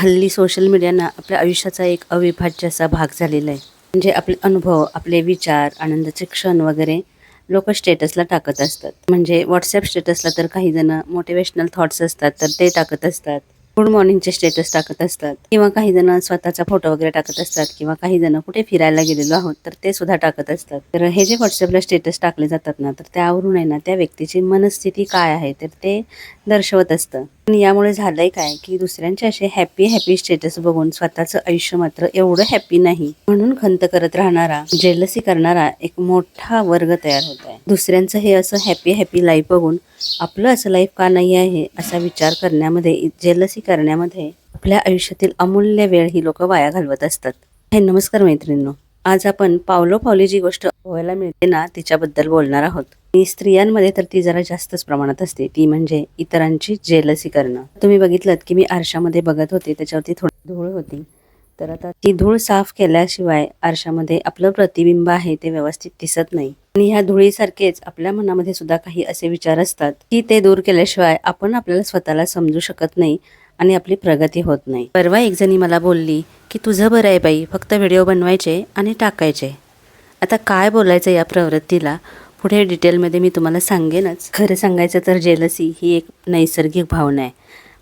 हल्ली सोशल मीडियानं आपल्या आयुष्याचा एक अविभाज्य असा भाग झालेला आहे. म्हणजे आपले अनुभव आपले विचार आनंदाचे क्षण वगैरे लोक स्टेटसला टाकत असतात. म्हणजे व्हॉट्सअप स्टेटसला तर काही जण मोटिवेशनल थॉट्स असतात तर ते टाकत असतात. गुड मॉर्निंगचे स्टेटस टाकत असतात. किंवा काही जण स्वतःचा फोटो वगैरे टाकत असतात किंवा काही जण कुठे फिरायला गेलेलो आहोत तर ते सुद्धा टाकत असतात. तर हे जे व्हॉट्सअपला स्टेटस टाकले जातात ना तर त्यावरून आहे ना त्या व्यक्तीची मनस्थिती काय आहे तर ते दर्शवत असतं. पण यामुळे झालंय काय की दुसऱ्यांचे असे हॅपी हॅपी स्टेटस बघून स्वतःचं आयुष्य मात्र एवढं हॅपी नाही. म्हणून खंत करत राहणारा जेलसी करणारा एक मोठा वर्ग तयार होत आहे. दुसऱ्यांचं हे असं हॅपी हॅपी लाईफ बघून आपलं असं लाईफ का नाही आहे असा विचार करण्यामध्ये जेलसी करण्यामध्ये आपल्या आयुष्यातील अमूल्य वेळ ही लोक वाया घालवत असतात. हे नमस्कार मैत्रिणींनो आज आपण पावलो पावली जी गोष्ट पोहायला मिळते ना तिच्याबद्दल बोलणार आहोत. आणि स्त्रियांमध्ये तर ती जरा जास्तच प्रमाणात असते. ती म्हणजे इतरांची जेलसी करणं. तुम्ही बघितलं की मी आरशामध्ये बघत होते त्याच्यावरती थोडी धूळ होती. तर आता ती धूळ साफ केल्याशिवाय आरशामध्ये आपलं प्रतिबिंब आहे ते व्यवस्थित दिसत नाही. आणि ह्या धुळीसारखेच आपल्या मनामध्ये सुद्धा काही असे विचार असतात की ते दूर केल्याशिवाय आपण आपल्याला स्वतःला समजू शकत नाही आणि आपली प्रगती होत नाही. परवा एक जणी मला बोलली की तुझं बरं आहे बाई फक्त व्हिडिओ बनवायचे आणि टाकायचे. आता काय बोलायचं या प्रवृत्तीला? पुढे डिटेलमध्ये मी तुम्हाला सांगेनच. खरं सांगायचं तर जेलसी ही एक नैसर्गिक भावना आहे.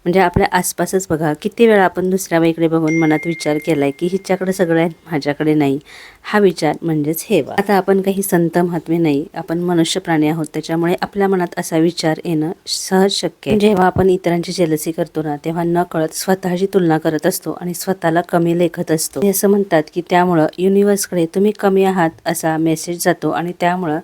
म्हणजे आपल्या आसपासच बघा. किती वेळा आपण दुसऱ्या बाईकडे बघून मनात विचार केलाय की हिच्याकडे सगळं आहे माझ्याकडे नाही. हा विचार म्हणजेच हेवा आता आपण काही संत महात्मे नाही आपण मनुष्य प्राणी आहोत त्याच्यामुळे आपल्या मनात असा विचार येणं सहज शक्य आहे. म्हणजे जेव्हा आपण इतरांची जेलसी करतो ना तेव्हा न कळत स्वतःची तुलना करत असतो आणि स्वतःला कमी लेखत असतो. हे असं म्हणतात की त्यामुळं युनिवर्सकडे तुम्ही कमी आहात असा मेसेज जातो आणि त्यामुळं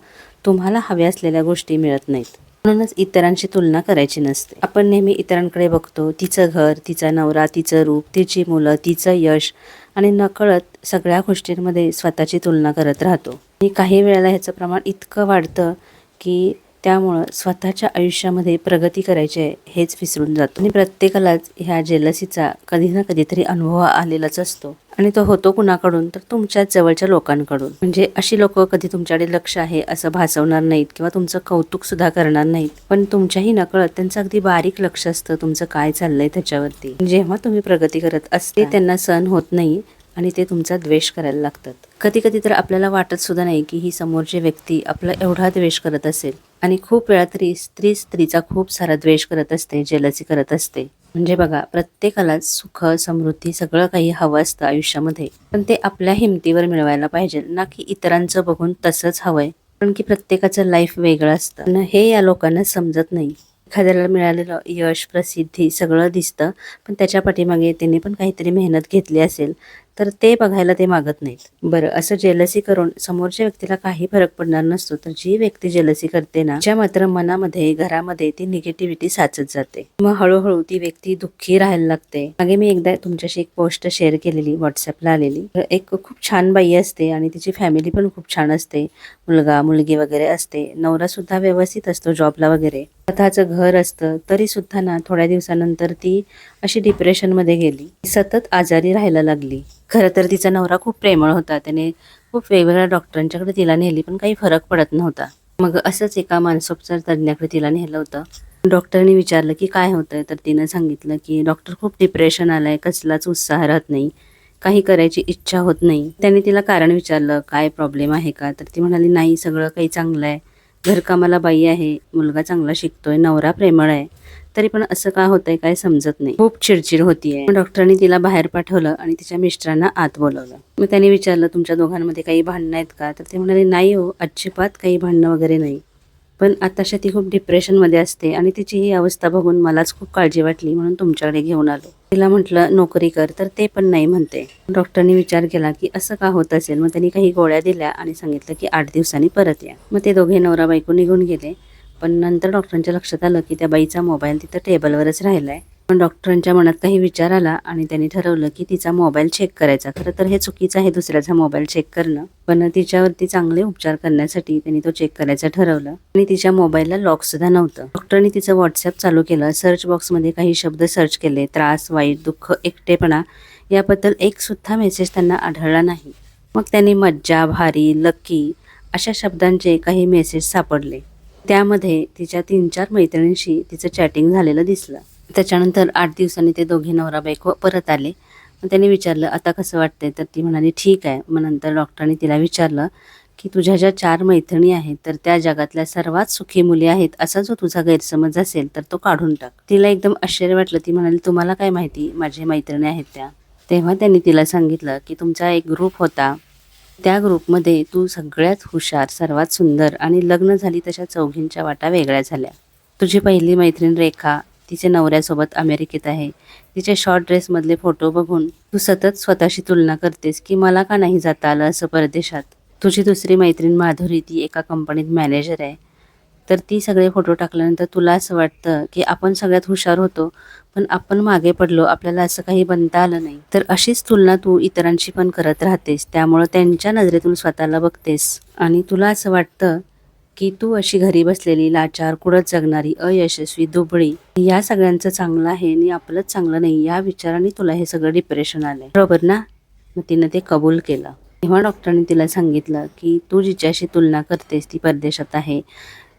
तुम्हाला हव्या असलेल्या गोष्टी मिळत नाहीत. म्हणूनच इतरांची तुलना करायची नसते. आपण नेहमी इतरांकडे बघतो. तिचं घर तिचा नवरा तिचं रूप तिची मुलं तिचं यश आणि नकळत सगळ्या गोष्टींमध्ये स्वतःची तुलना करत राहतो. आणि काही वेळेला ह्याचं प्रमाण इतकं वाढतं की त्यामुळं स्वतःच्या आयुष्यामध्ये प्रगती करायची आहे हेच विसरून जातो. आणि प्रत्येकालाच ह्या जेलसीचा कधी ना कधीतरी अनुभव आलेलाच असतो. आणि तो होतो कुणाकडून? तर तुमच्या जवळच्या लोकांकडून. म्हणजे अशी लोक कधी तुमच्याकडे लक्ष आहे असं भासवणार नाहीत किंवा तुमचं कौतुक सुद्धा करणार नाहीत. पण तुमच्याही नकळत त्यांचं अगदी बारीक लक्ष असतं तुमचं काय चाललंय त्याच्यावरती. जेव्हा तुम्ही प्रगती करत असते त्यांना सहन होत नाही आणि ते तुमचा द्वेष करायला लागतात. कधी कधी तर आपल्याला वाटत सुद्धा नाही की ही समोरची व्यक्ती आपला एवढा द्वेष करत असेल. आणि खूप वेळा तरी स्त्री स्त्रीचा खूप सारा द्वेष करत असते जलसी करत असते. म्हणजे बघा प्रत्येकाला सुख समृद्धी सगळं काही हवं असतं आयुष्यामध्ये. पण ते आपल्या हिमतीवर मिळवायला पाहिजे ना की इतरांचं बघून तसंच हवंय. कारण की प्रत्येकाचं लाईफ वेगळं असतं. हे या लोकांना समजत नाही. एखाद्याला मिळालेलं यश प्रसिद्धी सगळं दिसतं पण त्याच्या पाठीमागे त्यांनी पण काहीतरी मेहनत घेतली असेल. तर ते बघायला ते मागत नाहीत. बरं असं जेलसी करून समोरच्या व्यक्तीला काही फरक पडणार नसतो तर जी व्यक्ती जेलसी करते ना त्या मात्र मनामध्ये घरामध्ये ती निगेटिव्हिटी साचत जाते. मग हळूहळू ती व्यक्ती दुःखी राहायला लागते. मागे मी एकदा तुमच्याशी एक पोस्ट शेअर केलेली व्हॉट्सअपला आलेली. एक खूप छान बाई असते आणि तिची फॅमिली पण खूप छान असते. मुलगा मुलगी वगैरे असते. नवरा सुद्धा व्यवस्थित असतो जॉबला वगैरे. स्वतःचं घर असतं तरी सुद्धा ना थोड्या दिवसानंतर ती अशी डिप्रेशनमध्ये गेली. सतत आजारी राहायला लागली. खरं तर तिचा नवरा खूप प्रेमळ होता. त्याने खूप वेगवेगळ्या डॉक्टरांच्याकडे तिला नेली पण काही फरक पडत नव्हता. मग असंच एका मानसोपचार तज्ज्ञाकडे तिला नेलं होतं. डॉक्टरने विचारलं की काय होतंय? तर तिनं सांगितलं की डॉक्टर खूप डिप्रेशन आलंय. कसलाच उत्साह राहत नाही. काही करायची इच्छा होत नाही. त्याने तिला कारण विचारलं काय प्रॉब्लेम आहे का? तर ती म्हणाली नाही सगळं काही चांगलं आहे घरकामाला बाई आहे. मुलगा चांगला शिकतोय. नवरा प्रेमळ आहे. तरी पण असं का होतंय काय समजत नाही. खूप चिडचिड होतीये. डॉक्टरांनी तिला बाहेर पाठवलं आणि तिच्या मिस्टरांना आत बोलवलं. मग त्यांनी विचारलं तुमच्या दोघांमध्ये काही भांडणं आहेत का? तर ते म्हणाले नाही हो अजिबात काही भांडणं वगैरे नाही. पण आताशा ती खूप डिप्रेशनमध्ये असते आणि तिची ही अवस्था बघून मलाच खूप काळजी वाटली म्हणून तुमच्याकडे घेऊन आलो. तिला म्हटलं नोकरी कर. तर ते पण नाही म्हणते. डॉक्टरनी विचार केला की असं का होत असेल? मग त्यांनी काही गोळ्या दिल्या आणि सांगितलं की आठ दिवसांनी परत या. मग ते दोघे नवरा बायको निघून गेले. पण नंतर डॉक्टरांच्या लक्षात आलं की त्या बाईचा मोबाईल तिथं टेबलवरच राहिलाय. पण डॉक्टरांच्या मनात काही विचार आला आणि त्यांनी ठरवलं की तिचा मोबाईल चेक करायचा. खरं तर हे चुकीचं आहे दुसऱ्याचा मोबाईल चेक करणं. पण तिच्यावरती चांगले उपचार करण्यासाठी त्यांनी तो चेक करायचं ठरवलं. आणि तिच्या मोबाईलला लॉक सुद्धा नव्हतं. डॉक्टरांनी तिचं व्हॉट्सअप चालू केलं. सर्च बॉक्समध्ये काही शब्द सर्च केले. त्रास वाईट दुःख एकटेपणा याबद्दल एक सुद्धा मेसेज त्यांना आढळला नाही. मग त्यांनी मज्जा भारी लकी अशा शब्दांचे काही मेसेज सापडले. त्यामध्ये तिच्या तीन चार मैत्रिणींशी तिचं चॅटिंग झालेलं दिसलं. त्याच्यानंतर आठ दिवसांनी ते दोघे नवरा बायको परत आले. मग त्यांनी विचारलं आता कसं वाटतंय? तर ती म्हणाली ठीक आहे. मग नंतर डॉक्टरांनी तिला विचारलं की तुझ्या ज्या चार मैत्रिणी आहेत तर त्या जगातल्या सर्वात सुखी मुली आहेत असा जो तुझा गैरसमज असेल तर तो काढून टाक. तिला एकदम आश्चर्य वाटलं. ती म्हणाली तुम्हाला काय माहिती माझ्या मैत्रिणी आहेत त्या. तेव्हा त्यांनी तिला सांगितलं की तुमचा एक ग्रुप होता त्या ग्रुपमध्ये तू सगळ्यात हुशार सर्वात सुंदर आणि लग्न झाली तशा चौघींच्या वाटा वेगळ्या झाल्या. तुझी पहिली मैत्रीण रेखा तिच्या नवऱ्यासोबत अमेरिकेत आहे. तिचे शॉर्ट ड्रेसमधले फोटो बघून तू सतत स्वतःशी तुलना करतेस की मला का नाही जाता आलं असं परदेशात? तुझी दुसरी मैत्रीण माधुरी ती एका कंपनीत मॅनेजर आहे. तर ती सगळे फोटो टाकल्यानंतर तुला असं वाटतं की आपण सगळ्यात हुशार होतो पण आपण मागे पडलो आपल्याला असं काही बनता आलं नाही. तर अशीच तुलना तू इतरांशी पण करत राहतेस त्यामुळं त्यांच्या नजरेतून स्वतःला बघतेस. आणि तुला असं वाटतं की तू अशी घरी बसलेली लाचार कुडत जगणारी अयशस्वी दुबळी या सगळ्यांचं चांगलं आहे आणि आपलंच चांगलं नाही या विचाराने तुला हे सगळं डिप्रेशन आलंय. बरोबर ना? मग तिनं ते कबूल केलं. तेव्हा डॉक्टरांनी तिला सांगितलं की तू जिच्याशी तुलना करतेस ती परदेशात आहे.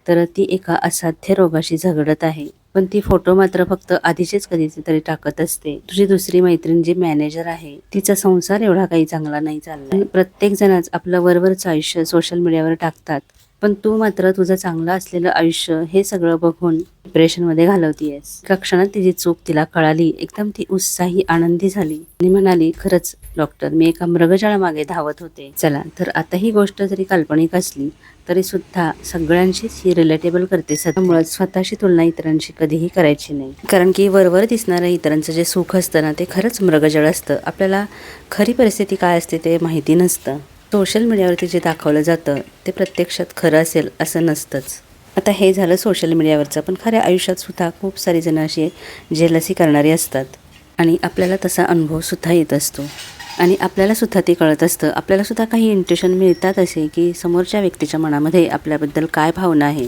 तर ती एका असाध्य रोगाशी झगडत आहे. पण ती फोटो मात्र फक्त आधीचेच कधीच तरी टाकत असते. तुझी दुसरी मैत्रीण जी मॅनेजर आहे तिचा संसार एवढा काही चांगला नाही चालला. प्रत्येक जणच आपलं वरवरचं आयुष्य सोशल मीडियावर टाकतात. पण तू मात्र तुझं चांगलं असलेलं आयुष्य हे सगळं बघून डिप्रेशनमध्ये घालवतीयस. एका क्षणात तिची चूक तिला कळाली. एकदम ती उत्साही आनंदी झाली. आणि म्हणाली खरंच डॉक्टर मी एका मृगजळामागे धावत होते. चला तर आता ही गोष्ट जरी काल्पनिक असली तरी सुद्धा सगळ्यांशीच ही रिलेटेबल करते त्यामुळे स्वतःशी तुलना इतरांशी कधीही करायची नाही. कारण की वरवर दिसणारं इतरांचं जे सुख असतं ना ते खरंच मृगजळ असतं. आपल्याला खरी परिस्थिती काय असते ते माहिती नसतं. सोशल मीडियावरती जे दाखवलं जातं ते प्रत्यक्षात खरं असेल असं नसतंच. आता हे झालं सोशल मीडियावरचं पण खऱ्या आयुष्यात सुद्धा खूप सारी जणं अशी जेलसी करणारी असतात. आणि आपल्याला तसा अनुभव सुद्धा येत असतो. आणि आपल्याला सुद्धा ते कळत असतं. आपल्यालासुद्धा काही इंट्युशन मिळतात असे की समोरच्या व्यक्तीच्या मनामध्ये आपल्याबद्दल काय भावना आहे?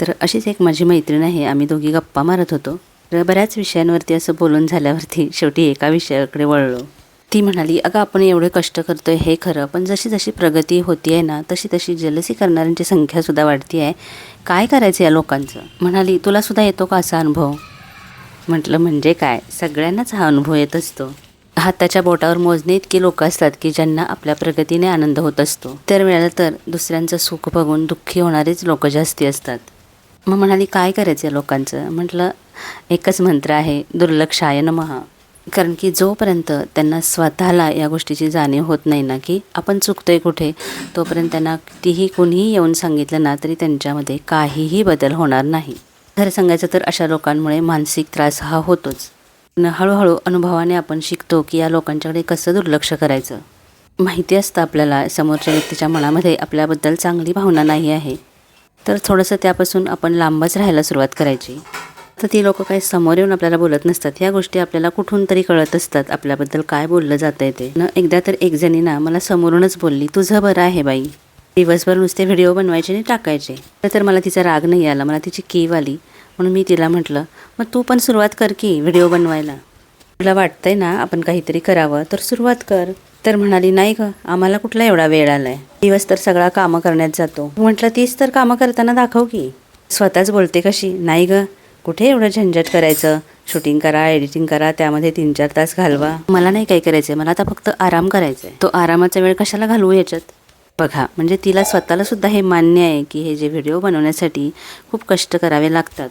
तर अशीच एक माझी मैत्रीण आहे. आम्ही दोघी गप्पा मारत होतो. तर बऱ्याच विषयांवरती असं बोलून झाल्यावरती शेवटी एका विषयाकडे वळलो. ती म्हणाली अगं आपण एवढे कष्ट करतोय हे खरं पण जशी जशी प्रगती होती आहे ना तशी तशी जलसी करणाऱ्यांची संख्यासुद्धा वाढती आहे काय करायचं या लोकांचं? म्हणाली तुलासुद्धा येतो का असा अनुभव? म्हटलं म्हणजे काय? सगळ्यांनाच हा अनुभव येत असतो. हाताच्या बोटावर मोजणे इतकी लोक असतात की ज्यांना आपल्या प्रगतीने आनंद होत असतो. तर वेळेला तर दुसऱ्यांचं सुख बघून दुःखी होणारेच लोक जास्ती असतात. मग म्हणाली काय करायचं या लोकांचं? म्हटलं एकच मंत्र आहे दुर्लक्षाय नमहा कारण की जोपर्यंत त्यांना स्वतःला या गोष्टीची जाणीव होत नाही ना की आपण चुकतोय कुठे तोपर्यंत त्यांना कितीही कोणीही येऊन सांगितलं ना तरी त्यांच्यामध्ये काहीही बदल होणार नाही. खरं सांगायचं तर अशा लोकांमुळे मानसिक त्रास हा होतोच. हळूहळू अनुभवाने आपण शिकतो की या लोकांच्याकडे कसं दुर्लक्ष करायचं? माहिती असतं आपल्याला. समोरच्या व्यक्तीच्या मनामध्ये आपल्याबद्दल चांगली भावना नाही आहे. तर थोडंसं त्यापासून आपण लांबच राहायला सुरुवात करायची. तर ती लोक काही समोर येऊन आपल्याला बोलत नसतात. ह्या गोष्टी आपल्याला कुठून तरी कळत असतात. आपल्याबद्दल काय बोललं जातं आहे ते. न एकदा तर एक जणी ना मला समोरूनच बोलली तुझं बरं आहे बाई. दिवसभर नुसते व्हिडिओ बनवायचे आणि टाकायचे. तर मला तिचा राग नाही आला मला तिची कीव आली. म्हणून मी तिला म्हटलं मग तू पण सुरुवात कर की व्हिडिओ बनवायला. तुला वाटतंय ना आपण काहीतरी करावं तर सुरुवात कर. तर म्हणाली नाही ग आम्हाला कुठला एवढा वेळ आलाय. दिवस तर सगळा कामं करण्यात जातो. म्हटलं तीच तर कामं करताना दाखव की. स्वतःच बोलते कशी? नाही ग कुठे एवढं झंझट करायचं? शूटिंग करा एडिटिंग करा त्यामध्ये तीन चार तास घालवा. मला नाही काही करायचंय मला आता फक्त आराम करायचा आहे तो आरामाचा वेळ कशाला घालवू याच्यात? बघा म्हणजे तिला स्वतःला सुद्धा हे मान्य आहे की हे जे व्हिडिओ बनवण्यासाठी खूप कष्ट करावे लागतात.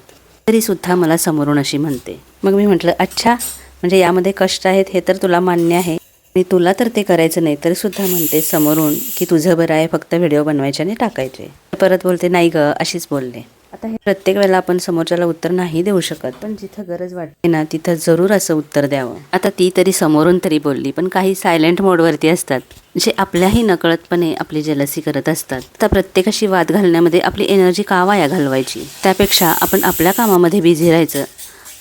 तरीसुद्धा मला समोरून अशी म्हणते. मग मी म्हटलं अच्छा म्हणजे यामध्ये कष्ट आहेत हे तर तुला मान्य आहे. आणि तुला तर ते करायचं नाही तर सुद्धा म्हणते समोरून की तुझं बरं आहे फक्त व्हिडिओ बनवायचे आणि टाकायचे. परत बोलते नाही ग अशीच बोलले. आता हे प्रत्येक वेळेला आपण समोरच्याला उत्तर नाही देऊ शकत. पण जिथं गरज वाटते ना तिथं जरूर असं उत्तर द्यावं. आता ती तरी समोरून तरी बोलली पण काही सायलेंट मोडवरती असतात जे आपल्याही नकळतपणे आपली जलसी करत असतात. तर प्रत्येकाशी वाद घालण्यामध्ये आपली एनर्जी का वाया घालवायची? त्यापेक्षा आपण आपल्या कामामध्ये बिझी राहायचं.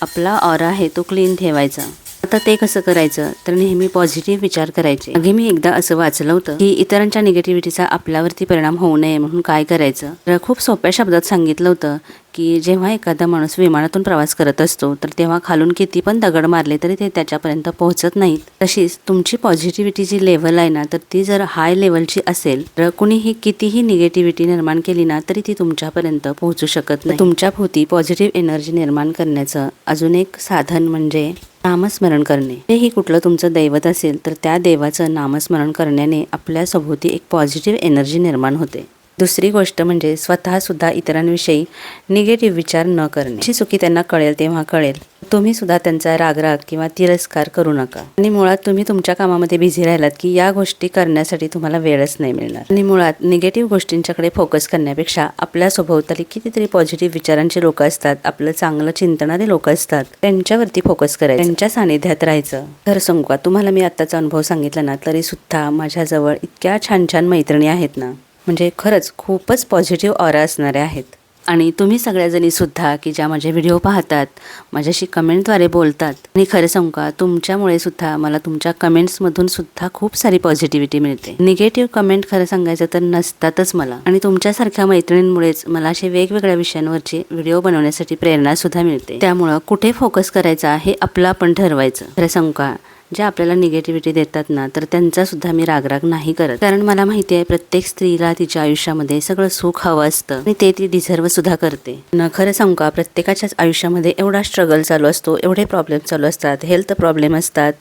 आपला ऑरा आहे तो क्लीन ठेवायचा. आता ते कसं करायचं? तर नेहमी पॉझिटिव्ह विचार करायचे. मागे मी एकदा असं वाचलं होतं की इतरांच्या निगेटिव्हिटीचा आपल्यावरती परिणाम होऊ नये म्हणून काय करायचं? तर खूप सोप्या शब्दात सांगितलं होतं की जेव्हा एखादा माणूस विमानातून प्रवास करत असतो तर तेव्हा खालून किती पण दगड मारले तरी ते त्याच्यापर्यंत पोहोचत नाहीत. तशीच तुमची पॉझिटिव्हिटी जी लेवल आहे ना तर ती जर हाय लेवलची असेल तर कुणीही कितीही निगेटिव्हिटी निर्माण केली ना तरी ती तुमच्यापर्यंत पोहोचू शकत नाही. तुमच्या भोवती पॉझिटिव्ह एनर्जी निर्माण करण्याचं अजून एक साधन म्हणजे नामस्मरण करणे. हेही कुठलं तुमचं दैवत असेल तर त्या देवाचं नामस्मरण करण्याने आपल्या सभोवती एक पॉझिटिव्ह एनर्जी निर्माण होते. दुसरी गोष्ट म्हणजे स्वतःसुद्धा इतरांविषयी निगेटिव्ह विचार न करणे. जी चुकी त्यांना कळेल तेव्हा कळेल. तुम्ही सुद्धा त्यांचा रागराग किंवा तिरस्कार करू नका. आणि मुळात तुम्ही तुमच्या कामामध्ये बिझी राहिलात की या गोष्टी करण्यासाठी तुम्हाला वेळच नाही मिळणार. आणि मुळात निगेटिव्ह गोष्टींच्याकडे फोकस करण्यापेक्षा आपल्या सभोवताली कितीतरी पॉझिटिव्ह विचारांचे लोक असतात आपलं चांगलं चिंतणारे लोक असतात. त्यांच्यावरती फोकस करायचं. त्यांच्या सानिध्यात राहायचं. खरं सांगू का? तुम्हाला मी आत्ताचा अनुभव सांगितला ना तरी सुद्धा माझ्याजवळ इतक्या छान छान मैत्रिणी आहेत ना. म्हणजे खरंच खूपच पॉझिटिव्ह ऑरा असणाऱ्या आहेत. आणि तुम्ही सगळ्याजणीसुद्धा की ज्या माझे व्हिडिओ पाहतात माझ्याशी कमेंटद्वारे बोलतात आणि खरं सांगू का तुमच्यामुळे सुद्धा मला तुमच्या कमेंट्समधून सुद्धा खूप सारी पॉझिटिव्हिटी मिळते. निगेटिव्ह कमेंट खरं सांगायचं तर नसतातच मला. आणि तुमच्यासारख्या मैत्रिणींमुळेच मला असे वेगवेगळ्या विषयांवरचे व्हिडिओ बनवण्यासाठी प्रेरणा सुद्धा मिळते. त्यामुळं कुठे फोकस करायचा हे आपलं आपण ठरवायचं. खरं सांगू का ज्या आपल्याला निगेटिव्हिटी देतात ना तर त्यांचा सुद्धा मी रागराग नाही करत. कारण मला माहिती आहे प्रत्येक स्त्रीला तिच्या आयुष्यामध्ये सगळं सुख हवं असतं. आणि ते ती डिझर्व सुद्धा करते. न खरं सांगू का प्रत्येकाच्याच आयुष्यामध्ये एवढा स्ट्रगल चालू असतो एवढे प्रॉब्लेम चालू असतात हेल्थ प्रॉब्लेम असतात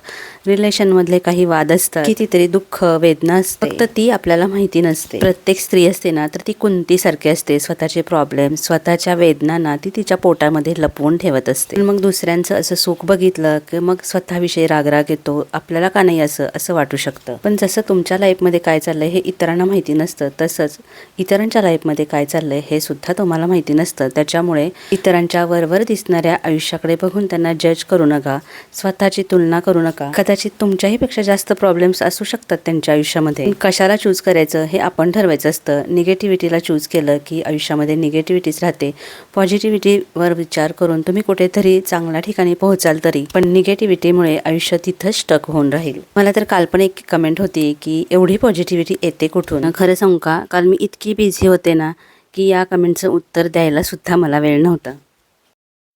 रिलेशन मधले काही वाद असतात कितीतरी दुःख वेदना असते. फक्त ती आपल्याला माहिती नसते. प्रत्येक स्त्री असते ना तर ती कुंतीसारखी असते? स्वतःचे प्रॉब्लेम स्वतःच्या वेदनांना ती तिच्या पोटामध्ये लपवून ठेवत असते. पण मग दुसऱ्यांचं असं सुख बघितलं की मग स्वतःविषयी रागराग येतो आपल्याला का नाही असं असं वाटू शकतं? पण जसं तुमच्या लाईफमध्ये काय चाललंय हे इतरांना माहिती नसतं तसंच इतरांच्या लाईफमध्ये काय चाललंय हे सुद्धा तुम्हाला माहिती नसतं. त्याच्यामुळे इतरांच्या वरवर दिसणाऱ्या आयुष्याकडे बघून त्यांना जज करू नका स्वतःची तुलना करू नका. कदाचित तुमच्याही पेक्षा जास्त प्रॉब्लेम्स असू शकतात त्यांच्या आयुष्यामध्ये. कशाला चूज करायचं हे आपण ठरवायचं असतं. निगेटिव्हिटीला चूज केलं की आयुष्यामध्ये निगेटिव्हिटीच राहते. पॉझिटिव्हिटीवर विचार करून तुम्ही कुठेतरी चांगल्या ठिकाणी पोहोचाल तरी. पण निगेटिव्हिटीमुळे आयुष्य तिथंच स्टक होऊन राहील. मला तर काल्पनिक कमेंट होती की एवढी पॉझिटिव्हिटी येते कुठून? खरं सांगू का? काल मी इतकी बिझी होते ना की या कमेंटचं उत्तर द्यायला सुद्धा मला वेळ नव्हता.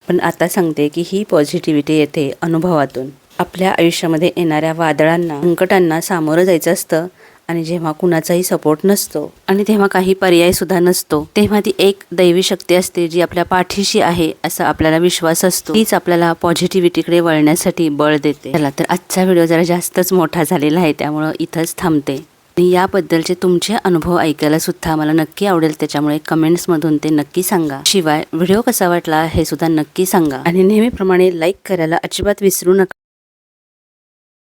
पण आता सांगते की ही पॉझिटिव्हिटी येते अनुभवातून. आपल्या आयुष्यामध्ये येणाऱ्या वादळांना संकटांना सामोरं जायचं असतं आणि जेव्हा कुणाचाही सपोर्ट नसतो आणि तेव्हा काही पर्याय सुद्धा नसतो तेव्हा ती एक दैवी शक्ती असते जी आपल्या पाठीशी आहे असा आपल्याला विश्वास असतो. तीच आपल्याला पॉझिटिव्हिटीकडे वळण्यासाठी बळ देते. चला तर आजचा व्हिडिओ जरा जास्तच मोठा झालेला आहे त्यामुळं इथंच थांबते. आणि याबद्दलचे तुमचे अनुभव ऐकायला सुद्धा मला नक्की आवडेल त्याच्यामुळे कमेंट्समधून ते नक्की सांगा. शिवाय व्हिडिओ कसा वाटला हे सुद्धा नक्की सांगा. आणि नेहमीप्रमाणे लाईक करायला अजिबात विसरू नका.